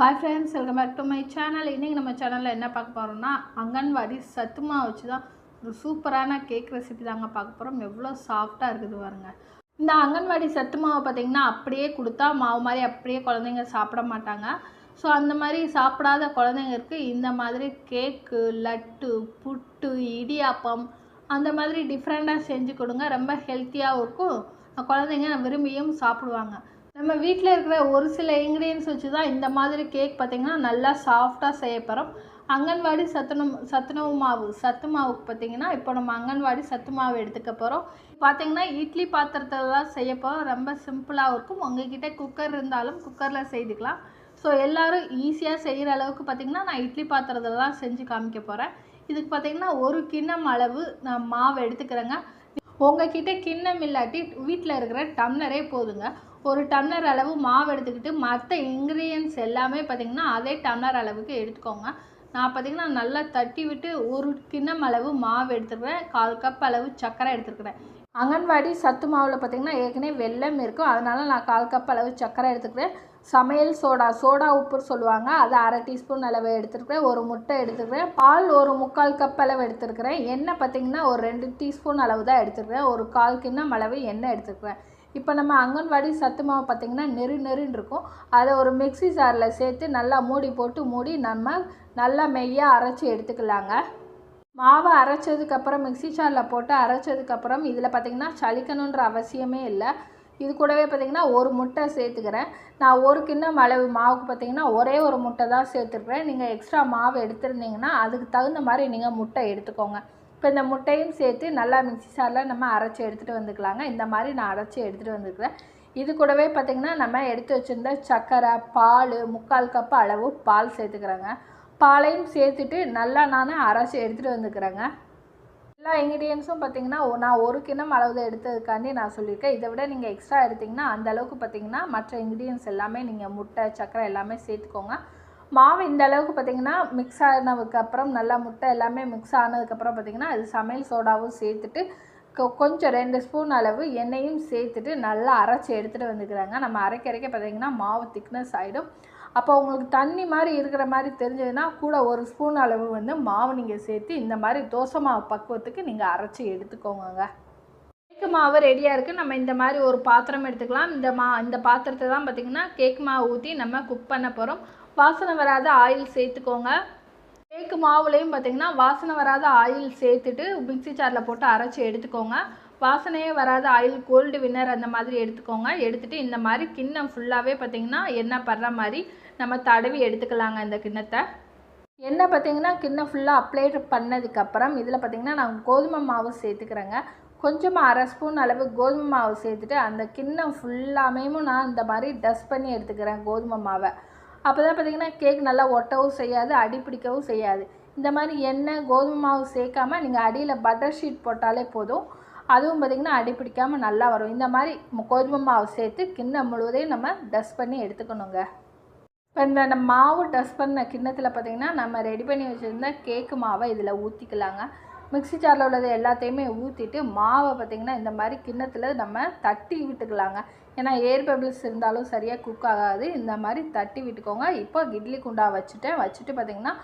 Hi friends welcome back to my channel இன்றைக்கி நம்ம சேனலில் என்ன பார்க்க போகிறோம்னா அங்கன்வாடி சத்துமா வச்சு தான் ஒரு சூப்பரான கேக் ரெசிபி தாங்க பார்க்க போகிறோம் எவ்வளோ சாஃப்டாக இருக்குது பாருங்க. இந்த அங்கன்வாடி சத்து மாவை பார்த்திங்கன்னா அப்படியே கொடுத்தா மாவு மாதிரி அப்படியே குழந்தைங்க சாப்பிட மாட்டாங்க. ஸோ அந்த மாதிரி சாப்பிடாத குழந்தைங்களுக்கு இந்த மாதிரி கேக்கு லட்டு புட்டு இடியாப்பம் அந்த மாதிரி டிஃப்ரெண்ட்டாக செஞ்சு கொடுங்க. ரொம்ப ஹெல்த்தியாகவும் இருக்கும். குழந்தைங்க விரும்பியும் சாப்பிடுவாங்க. நம்ம வீட்டில் இருக்கிற ஒரு சில இன்க்ரீடியன்ஸ் வச்சு தான் இந்த மாதிரி கேக் பார்த்திங்கன்னா நல்லா சாஃப்டாக செய்யப்போகிறோம் அங்கன்வாடி சத்துணவு சத்துணவு மாவு சத்து மாவுக்கு பார்த்திங்கன்னா இப்போ நம்ம அங்கன்வாடி சத்து மாவு எடுத்துக்க போகிறோம் பார்த்திங்கன்னா இட்லி பாத்திரத்திலலாம் செய்ய போகிறோம் ரொம்ப சிம்பிளாகவும் இருக்கும். உங்ககிட்ட குக்கர் இருந்தாலும் குக்கரில் செய்துக்கலாம். ஸோ எல்லோரும் ஈஸியாக செய்கிற அளவுக்கு பார்த்திங்கன்னா நான் இட்லி பாத்திரத்திலலாம் செஞ்சு காமிக்க போகிறேன் இதுக்கு பார்த்திங்கன்னா ஒரு கிண்ணம் அளவு நான் மாவு எடுத்துக்கிறேங்க. உங்ககிட்ட கிண்ணம் இல்லாட்டி வீட்டில் இருக்கிற டம்ளரே போதுங்க. ஒரு டம்ளர் அளவு மாவு எடுத்துக்கிட்டு மற்ற இன்க்ரீடியன்ஸ் எல்லாமே பார்த்திங்கன்னா அதே டம்ளர் அளவுக்கு எடுத்துக்கோங்க. நான் பார்த்திங்கன்னா நல்லா தட்டி விட்டு ஒரு கிண்ணம் அளவு மாவு எடுத்துக்கிறேன் கால் கப் அளவு சர்க்கரை எடுத்துருக்குறேன். அங்கன்வாடி சத்து மாவில் பார்த்திங்கன்னா ஏற்கனவே வெள்ளம் இருக்கும். அதனால் நான் கால் கப் அளவு சர்க்கரை எடுத்துக்கிறேன். சமையல் சோடா சோடா உப்பு சொல்லுவாங்க. அது அரை டீஸ்பூன் அளவு எடுத்துருக்கிறேன். ஒரு முட்டை எடுத்துருக்கிறேன். பால் ஒரு முக்கால் கப் அளவு எடுத்துருக்கிறேன். எண்ணெய் பார்த்திங்கன்னா ஒரு ரெண்டு டீஸ்பூன் அளவு தான் எடுத்துருக்கிறேன். ஒரு கால் கிண்ணம் அளவு எண்ணெய் எடுத்துருக்கிறேன். இப்போ நம்ம அங்கன்வாடி சத்து மாவு பார்த்திங்கன்னா நெரு நெருன்னு இருக்கும். அதை ஒரு மிக்சி ஜாரில் சேர்த்து நல்லா மூடி போட்டு மூடி நம்ம நல்லா மெய்யாக அரைச்சி எடுத்துக்கலாங்க. மாவை அரைச்சதுக்கப்புறம் மிக்சி ஜாரில் போட்டு அரைச்சதுக்கப்புறம் இதில் பார்த்திங்கன்னா சலிக்கணுன்ற அவசியமே இல்லை. இது கூடவே பார்த்திங்கன்னா ஒரு முட்டை சேர்த்துக்கிறேன். நான் ஒரு கிண்ணம் அளவு மாவுக்கு பார்த்திங்கன்னா ஒரே ஒரு முட்டை தான் சேர்த்துருக்குறேன். நீங்கள் எக்ஸ்ட்ரா மாவு எடுத்துருந்தீங்கன்னா அதுக்கு தகுந்த மாதிரி நீங்கள் முட்டை எடுத்துக்கோங்க. இப்போ இந்த முட்டையும் சேர்த்து நல்லா மிக்சி சாரில் நம்ம அரைச்சி எடுத்துகிட்டு வந்துக்கலாங்க. இந்த மாதிரி நான் அரைச்சி எடுத்துகிட்டு வந்துருக்குறேன் இது கூடவே பார்த்திங்கன்னா நம்ம எடுத்து வச்சுருந்த சர்க்கரை பால் முக்கால் கப்பு அளவு பால் சேர்த்துக்கிறேங்க. பாலையும் சேர்த்துட்டு நல்லா நான் அரைச்சி எடுத்துகிட்டு வந்துக்கிறேங்க. எல்லா இன்க்ரீடியன்ஸும் பார்த்திங்கன்னா நான் ஒரு கிண்ணம் அளவு எடுத்ததுக்காண்டி நான் சொல்லியிருக்கேன். இதை விட நீங்கள் எக்ஸ்ட்ரா எடுத்திங்கன்னா அந்த அளவுக்கு பார்த்திங்கன்னா மற்ற இன்க்ரீடியன்ஸ் எல்லாமே நீங்கள் முட்டை சர்க்கரை எல்லாமே சேர்த்துக்கோங்க. மாவு இந்த அளவுக்கு பார்த்திங்கன்னா மிக்ஸ் ஆனதுக்கப்புறம் நல்லா முட்டை எல்லாமே மிக்ஸ் ஆனதுக்கப்புறம் பார்த்திங்கன்னா அது சமையல் சோடாவும் சேர்த்துட்டு கொஞ்சம் ரெண்டு ஸ்பூன் அளவு எண்ணெயும் சேர்த்துட்டு நல்லா அரைச்சி எடுத்துகிட்டு வந்துக்கிறாங்க. நம்ம அரைக்க அரைக்க பார்த்திங்கன்னா மாவு திக்னஸ் ஆகிடும் அப்போ உங்களுக்கு தண்ணி மாதிரி இருக்கிற மாதிரி தெரிஞ்சதுன்னா கூட ஒரு ஸ்பூன் அளவு வந்து மாவு நீங்கள் சேர்த்து இந்த மாதிரி தோசை மாவு பக்குவத்துக்கு நீங்கள் அரைச்சி எடுத்துக்கோங்க கேக்கு மாவு ரெடியாக இருக்குது நம்ம இந்த மாதிரி ஒரு பாத்திரம் எடுத்துக்கலாம். இந்த மா இந்த பாத்திரத்தை தான் பார்த்திங்கன்னா கேக் மாவு ஊற்றி நம்ம குக் பண்ண போகிறோம் வாசனை வராத ஆயில் சேர்த்துக்கோங்க. கேக்கு மாவுலேயும் பார்த்திங்கன்னா வாசனை வராத ஆயில் சேர்த்துட்டு மிக்சி சாரில் போட்டு அரைச்சி எடுத்துக்கோங்க. வாசனையே வராத ஆயில் கோல்டு வின்னர் அந்த மாதிரி எடுத்துக்கோங்க. எடுத்துகிட்டு இந்த மாதிரி கிண்ணம் ஃபுல்லாகவே பார்த்திங்கன்னா எண்ணெய் படுற மாதிரி நம்ம தடவி எடுத்துக்கலாங்க இந்த கிண்ணத்தை. எண்ணெய் பார்த்திங்கன்னா கிண்ணம் ஃபுல்லாக அப்ளை பண்ணதுக்கப்புறம் இதில் பார்த்திங்கன்னா நான் கோதுமை மாவு சேர்த்துக்கிறேங்க. கொஞ்சமாக அரை ஸ்பூன் அளவு கோதுமை மாவு சேர்த்துட்டு அந்த கிண்ணம் ஃபுல்லாமேயும் நான் இந்த மாதிரி டஸ்ட் பண்ணி எடுத்துக்கிறேன் கோதுமை மாவை. அப்போ தான் பார்த்திங்கன்னா கேக் நல்லா ஒட்டவும் செய்யாது அடி பிடிக்கவும் செய்யாது. இந்த மாதிரி எண்ணெய் கோதுமை மாவு சேர்க்காம நீங்கள் அடியில் பட்டர் ஷீட் போட்டாலே போதும். அதுவும் பார்த்திங்கன்னா அடி பிடிக்காமல் நல்லா வரும். இந்த மாதிரி கோதுமை மாவு சேர்த்து கிண்ணம் முழுவதையும் நம்ம டஸ்ட் பண்ணி எடுத்துக்கணுங்க. இப்போ இந்த நம்ம மாவு டஸ்ட் பண்ண கிண்ணத்தில் பார்த்திங்கன்னா நம்ம ரெடி பண்ணி வச்சுருந்த கேக்கு மாவை இதில் ஊற்றிக்கலாங்க மிக்சி ஜாரில் உள்ளது எல்லாத்தையுமே ஊற்றிட்டு மாவை பார்த்திங்கன்னா இந்த மாதிரி கிண்ணத்தில் நம்ம தட்டி விட்டுக்கலாங்க. ஏன்னா ஏர் பபிள்ஸ் இருந்தாலும் சரியாக குக் ஆகாது. இந்த மாதிரி தட்டி விட்டுக்கோங்க. இப்போ இட்லி குண்டா வச்சுட்டேன். வச்சுட்டு பார்த்திங்கன்னா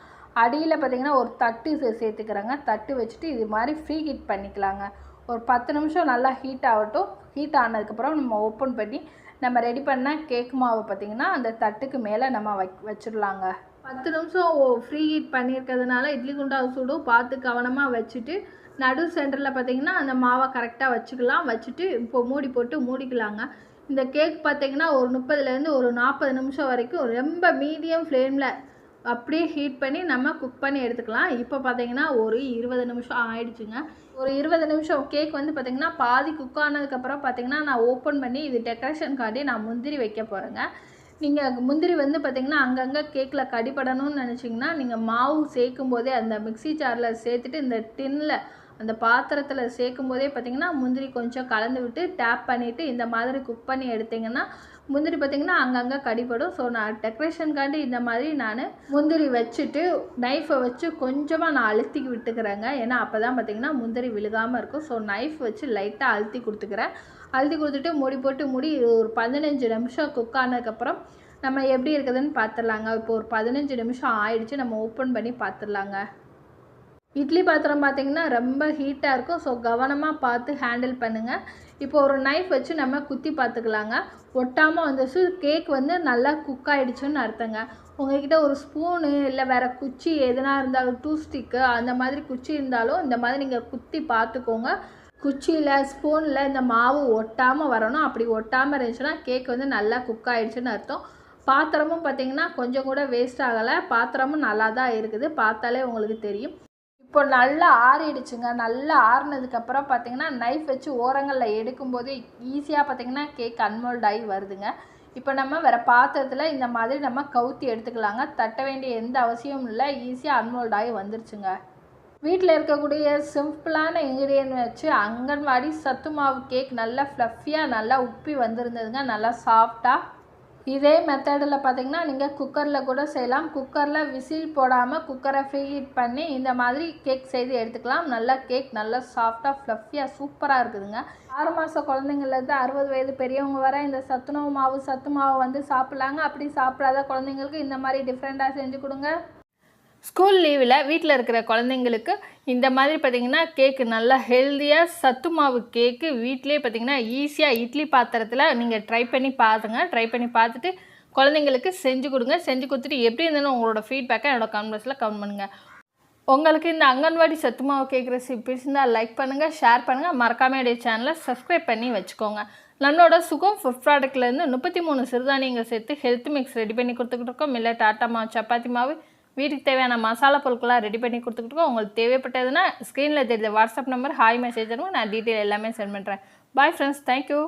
அடியில் பார்த்திங்கன்னா ஒரு தட்டு சேர்த்துக்கிறேங்க. தட்டு வச்சுட்டு இது மாதிரி ஃப்ரீ ஹீட் பண்ணிக்கலாங்க. ஒரு பத்து நிமிஷம் நல்லா ஹீட் ஆகட்டும். ஹீட் ஆனதுக்கப்புறம் நம்ம ஓப்பன் பண்ணி நம்ம ரெடி பண்ண கேக் மாவு பார்த்திங்கன்னா அந்த தட்டுக்கு மேலே நம்ம வை வச்சிடலாங்க. பத்து நிமிஷம் ஃப்ரீ ஹீட் பண்ணியிருக்கிறதுனால இட்லி குண்டாவை சூடும். பார்த்து கவனமாக வச்சுட்டு நடு சென்டரில் பார்த்திங்கன்னா அந்த மாவை கரெக்டாக வச்சுக்கலாம். வச்சுட்டு இப்போ மூடி போட்டு மூடிக்கலாங்க. இந்த கேக் பார்த்திங்கன்னா ஒரு முப்பதுலேருந்து ஒரு நாற்பது நிமிஷம் வரைக்கும் ரொம்ப மீடியம் ஃப்ளேமில் அப்படியே ஹீட் பண்ணி நம்ம குக் பண்ணி எடுத்துக்கலாம். இப்போ பார்த்தீங்கன்னா ஒரு இருபது நிமிஷம் ஆயிடுச்சுங்க. ஒரு இருபது நிமிஷம் கேக் வந்து பார்த்திங்கன்னா பாதி குக் ஆனதுக்கப்புறம் பார்த்திங்கன்னா நான் ஓப்பன் பண்ணி இது டெக்கரேஷனுக்காண்டி நான் முந்திரி வைக்க போகிறேங்க நீங்கள் முந்திரி வந்து பார்த்திங்கன்னா அங்கங்கே கேக்கில் கடிப்படணும்னு நினச்சிங்கன்னா நீங்கள் மாவு சேர்க்கும் போதே அந்த மிக்சி ஜாரில் சேர்த்துட்டு இந்த டின்னில் அந்த பாத்திரத்தில் சேர்க்கும் போதே பார்த்திங்கன்னா முந்திரி கொஞ்சம் கலந்து விட்டு டேப் பண்ணிவிட்டு இந்த மாதிரி குக் பண்ணி எடுத்திங்கன்னா முந்திரி பார்த்திங்கன்னா அங்கங்கே கடிப்படும் ஸோ நான் டெக்கரேஷனுக்காண்டி இந்த மாதிரி நான் முந்திரி வச்சுட்டு நைஃபை வச்சு கொஞ்சமாக நான் அழுத்தி விட்டுக்கிறேங்க. ஏன்னா அப்போ தான் பார்த்திங்கன்னா முந்திரி விழுகாமல் இருக்கும். ஸோ நைஃப் வச்சு லைட்டாக அழுத்தி கொடுத்துக்கிறேன். அழுத்தி கொடுத்துட்டு மூடி போட்டு மூடி ஒரு பதினஞ்சு நிமிஷம் குக் ஆனதுக்கப்புறம் நம்ம எப்படி இருக்குதுன்னு பார்த்துடலாங்க இப்போ ஒரு பதினஞ்சு நிமிஷம் ஆயிடுச்சு. நம்ம ஓப்பன் பண்ணி பார்த்துடலாங்க இட்லி பாத்திரம் பார்த்தீங்கன்னா ரொம்ப ஹீட்டாக இருக்கும். ஸோ கவனமாக பார்த்து ஹேண்டில் பண்ணுங்கள் இப்போ ஒரு நைஃப் வச்சு நம்ம குத்தி பார்த்துக்கலாங்க. ஒட்டாமல் வந்துச்சு. கேக் வந்து நல்லா குக் ஆகிடுச்சுன்னு அர்த்தங்க. உங்ககிட்ட ஒரு ஸ்பூனு இல்லை வேறு குச்சி எதுனா இருந்தாலும் டூ ஸ்டிக்கு அந்த மாதிரி குச்சி இருந்தாலும் இந்த மாதிரி நீங்கள் குத்தி பார்த்துக்கோங்க. குச்சியில் ஸ்பூனில் இந்த மாவு ஒட்டாமல் வரணும். அப்படி ஒட்டாமல் இருந்துச்சுன்னா கேக் வந்து நல்லா குக் ஆகிடுச்சுன்னு அர்த்தம். பாத்திரமும் பார்த்தீங்கன்னா கொஞ்சம் கூட வேஸ்ட் ஆகலை. பாத்திரமும் நல்லா தான் இருக்குது. பார்த்தாலே உங்களுக்கு தெரியும். இப்போ நல்லா ஆறிடுச்சுங்க. நல்லா ஆறுனதுக்கப்புறம் பார்த்தீங்கன்னா நைஃப் வச்சு ஓரங்களில் எடுக்கும்போது ஈஸியாக பார்த்தீங்கன்னா கேக் அன்மோல்ட் ஆகி வருதுங்க. இப்போ நம்ம வேறு பாத்திரத்தில் இந்த மாதிரி நம்ம கவுத்தி எடுத்துக்கலாங்க. தட்ட வேண்டிய எந்த அவசியமும் இல்லை. ஈஸியாக அன்மோல்ட் ஆகி வந்துருச்சுங்க. வீட்டில் இருக்கக்கூடிய சிம்பிளான இன்க்ரீடியன்ட் வச்சு அங்கன்வாடி சத்து மாவு கேக் நல்லா ஃப்ளஃபியாக நல்லா உப்பி வந்திருந்ததுங்க. நல்லா சாஃப்டாக இதே மெத்தடில் பார்த்தீங்கன்னா நீங்கள் குக்கரில் கூட செய்யலாம். குக்கரில் விசில் போடாமல் குக்கரை ஃபீட் பண்ணி இந்த மாதிரி கேக் செய்து எடுத்துக்கலாம். நல்லா கேக் நல்லா சாஃப்டாக ஃப்ளஃபியாக சூப்பராக இருக்குதுங்க. ஆறு மாத குழந்தைங்கள்லேருந்து அறுபது வயது பெரியவங்க வர இந்த சத்துணவு மாவு சத்து மாவு வந்து சாப்பிட்லாங்க. அப்படி சாப்பிடாத குழந்தைங்களுக்கு இந்த மாதிரி டிஃப்ரெண்ட்டாக செஞ்சு கொடுங்க. ஸ்கூல் லீவில் வீட்டில் இருக்கிற குழந்தைங்களுக்கு இந்த மாதிரி பார்த்திங்கன்னா கேக்கு நல்லா ஹெல்த்தியாக சத்து மாவு கேக்கு வீட்டிலே பார்த்திங்கன்னா ஈஸியாக இட்லி பாத்திரத்தில் நீங்கள் ட்ரை பண்ணி பாருங்க. ட்ரை பண்ணி பார்த்துட்டு குழந்தைங்களுக்கு செஞ்சு கொடுங்க. செஞ்சு கொடுத்துட்டு எப்படி இருந்தாலும் உங்களோட ஃபீட்பேக்கை என்னோடய கமெண்ட்ஸில் கவுண்ட் பண்ணுங்கள் உங்களுக்கு இந்த அங்கன்வாடி சத்து மாவு கேக் ரெசிபி பிடிச்சிருந்தால் லைக் பண்ணுங்கள் ஷேர் பண்ணுங்கள் மறக்காம என்னுடைய சேனலை சப்ஸ்கிரைப் பண்ணி வச்சுக்கோங்க. நம்மளோட சுகம் ஃபுட் ப்ராடக்ட்லேருந்து முப்பத்தி மூணு சிறுதானியங்கள் சேர்த்து ஹெல்த் மிக்ஸ் ரெடி பண்ணி கொடுத்துக்கிட்டு இருக்கோம். இல்லை டாட்டா மாவு சப்பாத்தி மாவு வீட்டுக்கு தேவையான மசாலா பொருட்களாக ரெடி பண்ணி கொடுத்துக்கிட்டு உங்களுக்கு தேவைப்பட்டதுன்னா ஸ்க்ரீனில் தெரியுது. வாட்ஸ்அப் நம்பர் ஹாய் மெசேஜ் நான் டீட்டெயில் எல்லாமே சென்ட் பண்ணுறேன் பாய் ஃப்ரெண்ட்ஸ் தேங்க்யூ